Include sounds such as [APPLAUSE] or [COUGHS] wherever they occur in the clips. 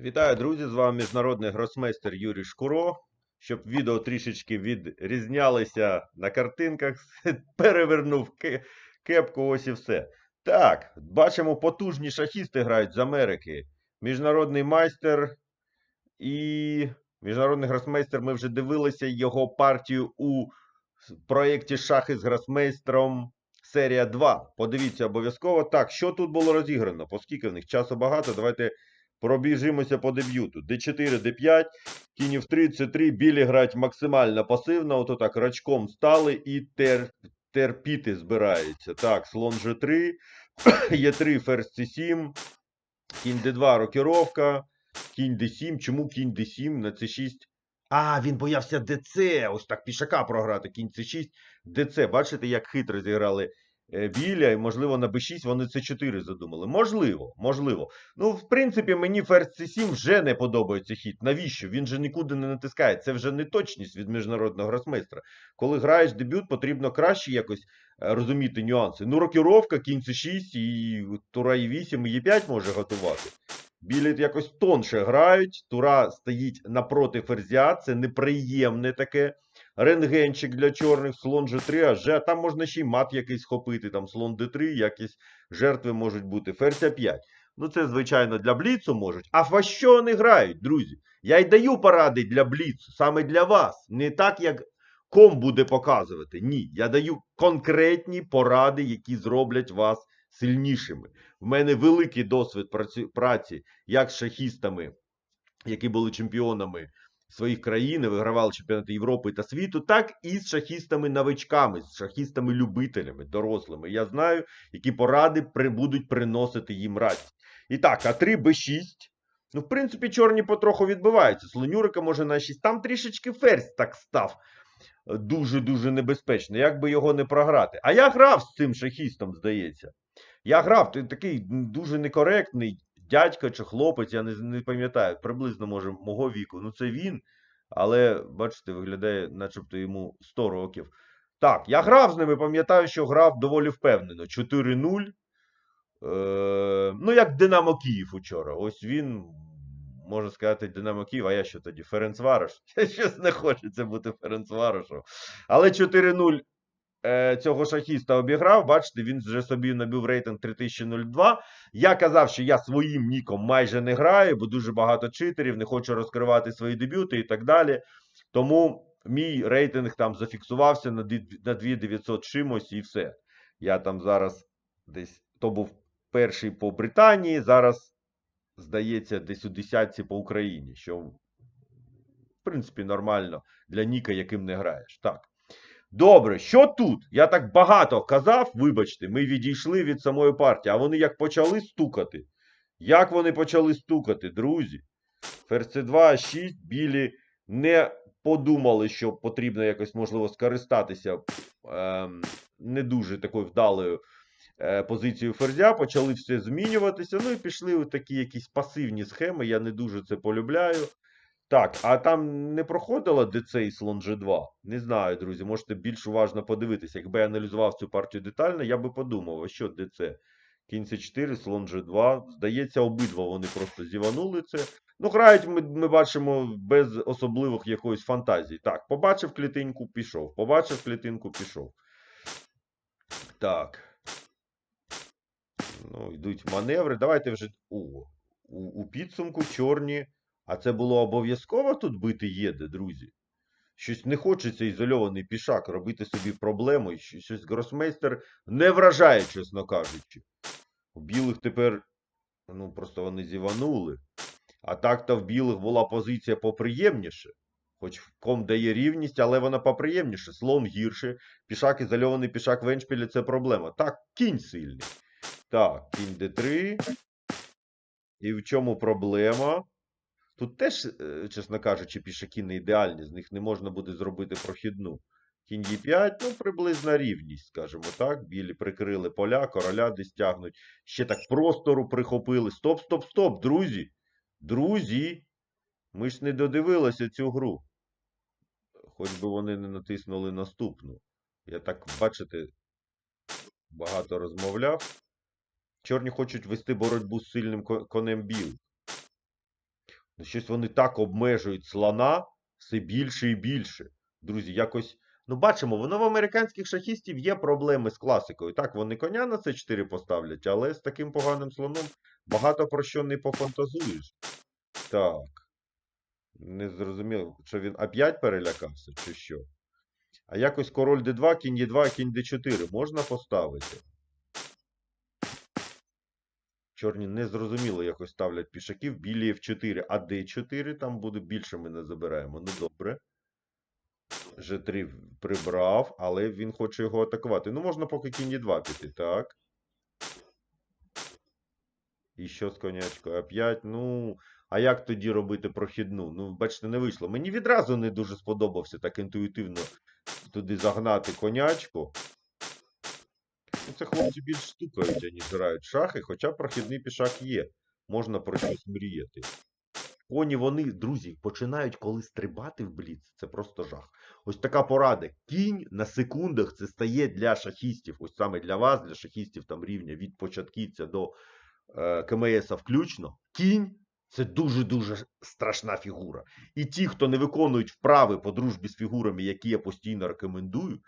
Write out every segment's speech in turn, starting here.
Вітаю, друзі! З вами міжнародний гросмейстер Юрій Шкуро. Щоб відео трішечки відрізнялися на картинках, [LAUGHS] перевернув кепку, ось і все. Так, бачимо, потужні шахісти грають з Америки. Міжнародний майстер і міжнародний гросмейстер. Ми вже дивилися його партію у проєкті Шахи з гросмейстером. Серія 2. Подивіться обов'язково. Так, що тут було розіграно? Оскільки в них часу багато, давайте пробіжимося по деб'юту. Д4, Д5, кінь в 3, С3, білі грають максимально пасивно, ото так рачком стали і тер, терпіти збираються. Так, слон G3, [COUGHS] Е3, ферзь С7, кінь Д2, рокіровка, кінь Д7. Чому кінь Д7 на С6? А, він боявся ДЦ. Ось так пішака програти. Кінь С6, ДЦ. Бачите, як хитро зіграли біля, і, можливо, на Б6 вони С4 задумали. Можливо, можливо. Ну, в принципі, мені ферзь C7 вже не подобається хід. Навіщо? Він же нікуди не натискає. Це вже не точність від міжнародного гросмейстра. Коли граєш дебют, потрібно краще якось е, розуміти нюанси. Ну, рокіровка, кінь С6 і тура Е8 і Е5 може готувати. Білі якось тонше грають, тура стоїть напроти ферзя, це неприємне таке. Рентгенчик для чорних, слон G3, а Ж, а там можна ще й мат якийсь хопити, там слон D3, якісь жертви можуть бути. Ферзь А5. Ну, це, звичайно, для бліцу можуть. А во що вони грають, друзі? Я й даю поради для бліцу, саме для вас. Не так, як ком буде показувати. Ні, я даю конкретні поради, які зроблять вас сильнішими. В мене великий досвід праці як з шахістами, які були чемпіонами своїх країн, вигравали чемпіонати Європи та світу, так і з шахістами-новичками, з шахістами-любителями, дорослими. Я знаю, які поради будуть приносити їм радість. І так, А3, Б6. Ну, в принципі, чорні потроху відбиваються. Слонюрика може на 6. Там трішечки ферзь так став. е, Дуже-дуже небезпечно. Як би його не програти. А я грав з цим шахістом, здається. Я грав, ти такий дуже некоректний дядько чи хлопець, я не, не пам'ятаю, приблизно, може, мого віку. Ну, це він, але, бачите, виглядає, начебто йому 100 років. Так, я грав з ними, пам'ятаю, що грав доволі впевнено. 4-0. Е, ну, як Динамо Київ учора. Ось він, можна сказати, Динамо Київ, а я що тоді? Ференцварош. [LAUGHS] Щось не хочеться бути Ференцварошем. Але 4-0 е, цього шахіста обіграв. Бачите, він вже собі набив рейтинг 3002. Я казав, що я своїм ніком майже не граю, бо дуже багато читерів, не хочу розкривати свої дебюти і так далі. Тому мій рейтинг там зафіксувався на 2900 чимось і все. Я там зараз десь то був перший по Британії, зараз, здається, десь у десятці по Україні, що в принципі нормально для Ніка, яким не граєш. Так. Добре, що тут? Я так багато казав, вибачте, ми відійшли від самої партії, а вони як почали стукати. Як вони почали стукати, друзі? Ферзь 2 6 білі не подумали, що потрібно якось, можливо, скористатися ем, не дуже такою вдалою е, позицією ферзя, почали все змінюватися. Ну і пішли такі якісь пасивні схеми. Я не дуже це полюбляю. Так, а там не проходила і слон G2? Не знаю, друзі. Можете більш уважно подивитися. Якби я аналізував цю партію детально, я би подумав, а що ДЦ? Кінь С4, слон G2. Здається, обидва вони просто зіванули це. Ну, грають, ми, ми бачимо, без особливих якоїсь фантазії. Так, побачив клітинку, пішов. Побачив клітинку, пішов. Так. Ну, йдуть маневри. Давайте вже. О, у, у підсумку чорні. А це було обов'язково тут бити єде, друзі? Щось не хочеться ізольований пішак робити собі проблему. і Щось гросмейстер не вражає, чесно кажучи. У білих тепер, ну, просто вони зіванули. А так-то в білих була позиція поприємніше. Хоч ком дає рівність, але вона поприємніше. Слон гірше. Пішак ізольований пішак в еншпілі це проблема. Так, кінь сильний. Так, кінь d3. І в чому проблема? Тут теж, е, чесно кажучи, пішаки не ідеальні, з них не можна буде зробити прохідну. Кінь Е5, ну, приблизна рівність, скажімо так. Білі прикрили поля, короля десь тягнуть. Ще так простору прихопили. Стоп, стоп, стоп, друзі. Друзі. Ми ж не додивилися цю гру. Хоч би вони не натиснули наступну. Я так, бачите, багато розмовляв. Чорні хочуть вести боротьбу з сильним конем білих. Ну, щось вони так обмежують слона все більше і більше. Друзі, якось. Ну, бачимо, воно в американських шахістів є проблеми з класикою. Так, вони коня на це 4 поставлять, але з таким поганим слоном багато про що не пофантазуєш. Так. Не зрозуміло, що він А5 перелякався, чи що? А якось король Д2, кінь Е2, кінь Д4 можна поставити? Чорні незрозуміло якось ставлять пішаків, білі F4, а D4 там буде більше ми не забираємо. Ну добре. G3 прибрав, але він хоче його атакувати. Ну, можна поки кінь Е2 піти, так. І що з конячкою? А5, ну. А як тоді робити прохідну? Ну, бачите, не вийшло. Мені відразу не дуже сподобався так інтуїтивно туди загнати конячку. Це хлопці більш стукають, аніж грають шахи, хоча прохідний пішак є. Можна про щось мріяти. Коні вони, друзі, починають коли стрибати в бліц. Це просто жах. Ось така порада. Кінь на секундах це стає для шахістів. Ось саме для вас, для шахістів там рівня від початківця до е, КМС включно. Кінь це дуже-дуже страшна фігура. І ті, хто не виконують вправи по дружбі з фігурами, які я постійно рекомендую,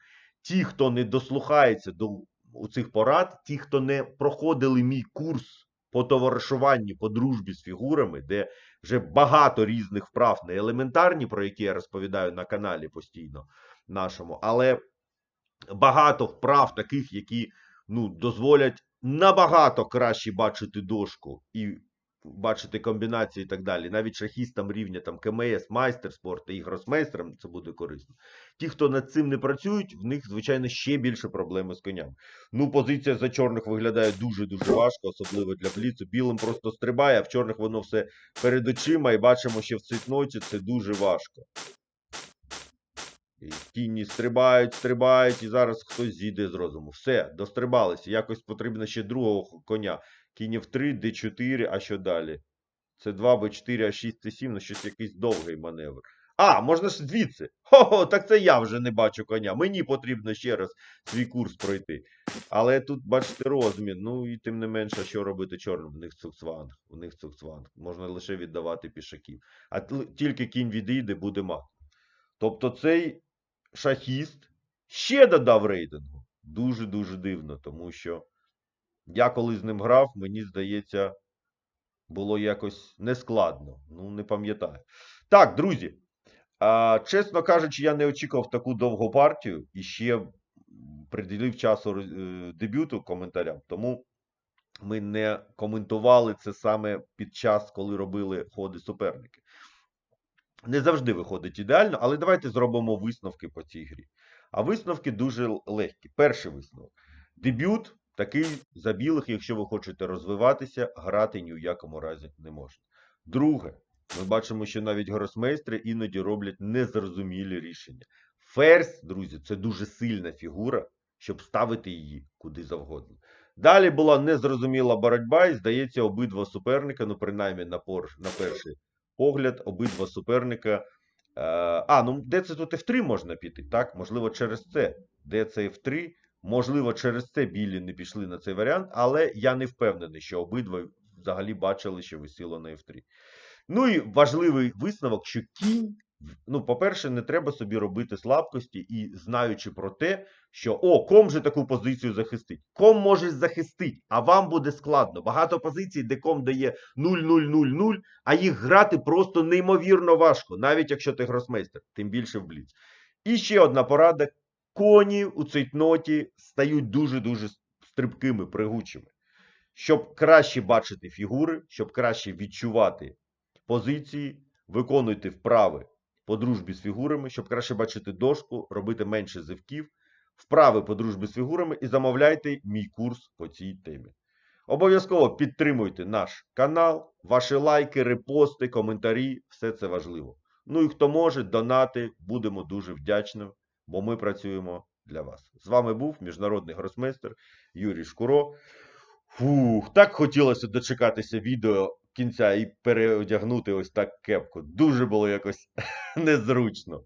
ті, хто не дослухається до у цих порад, ті, хто не проходили мій курс по товаришуванню, по дружбі з фігурами, де вже багато різних вправ, не елементарні, про які я розповідаю на каналі постійно нашому, але багато вправ таких, які ну, дозволять набагато краще бачити дошку і бачити комбінації і так далі. Навіть шахістам рівня там КМС, майстер спорту і гросмейстерам це буде корисно. Ті, хто над цим не працюють, в них, звичайно, ще більше проблеми з конями. Ну, позиція за чорних виглядає дуже-дуже важко, особливо для бліцу. Білим просто стрибає, а в чорних воно все перед очима, і бачимо, що в цитноті це дуже важко. І Кінні стрибають, стрибають, і зараз хтось зійде з розуму. Все, дострибалися. Якось потрібно ще другого коня. Кінь в 3, Д4, а що далі? Це 2, Б4, А6, С7, ну щось якийсь довгий маневр. А, можна ж звідси. Хо-хо, так це я вже не бачу коня. Мені потрібно ще раз свій курс пройти. Але тут, бачите, розмін. Ну і тим не менше, що робити чорним? У них цукцванг. У них цукцванг. Можна лише віддавати пішаків. А тільки кінь відійде, буде мат. Тобто цей шахіст ще додав рейтингу. Дуже-дуже дивно, тому що я коли з ним грав, мені здається, було якось нескладно. Ну, не пам'ятаю. Так, друзі. Чесно кажучи, я не очікував таку довгу партію і ще приділив часу е, дебюту коментарям. Тому ми не коментували це саме під час, коли робили ходи суперники. Не завжди виходить ідеально, але давайте зробимо висновки по цій грі. А висновки дуже легкі. Перший висновок. Дебют такий за білих, якщо ви хочете розвиватися, грати ні в якому разі не можна. Друге, ми бачимо, що навіть гросмейстри іноді роблять незрозумілі рішення. Ферзь, друзі, це дуже сильна фігура, щоб ставити її куди завгодно. Далі була незрозуміла боротьба, і здається, обидва суперника, ну принаймні на, пор, на перший погляд, обидва суперника. Е, а, ну де це тут F3 можна піти? Так, можливо, через це. Де це F3? Можливо, через це білі не пішли на цей варіант, але я не впевнений, що обидва взагалі бачили, що висіло на F3. Ну і важливий висновок, що кінь, ну, по-перше, не треба собі робити слабкості і знаючи про те, що о, ком же таку позицію захистить. Ком може захистить, а вам буде складно. Багато позицій, де ком дає 0-0-0-0, а їх грати просто неймовірно важко, навіть якщо ти гросмейстер, тим більше в бліц. І ще одна порада: коні у цейтноті стають дуже-дуже стрибкими, пригучими. Щоб краще бачити фігури, щоб краще відчувати позиції, виконуйте вправи по дружбі з фігурами, щоб краще бачити дошку, робити менше зивків, вправи по дружбі з фігурами і замовляйте мій курс по цій темі. Обов'язково підтримуйте наш канал, ваші лайки, репости, коментарі, все це важливо. Ну і хто може, донати, будемо дуже вдячні, бо ми працюємо для вас. З вами був міжнародний гросмейстер Юрій Шкуро. Фух, так хотілося дочекатися відео кінця і переодягнути ось так кепку. Дуже було якось [LAUGHS] незручно.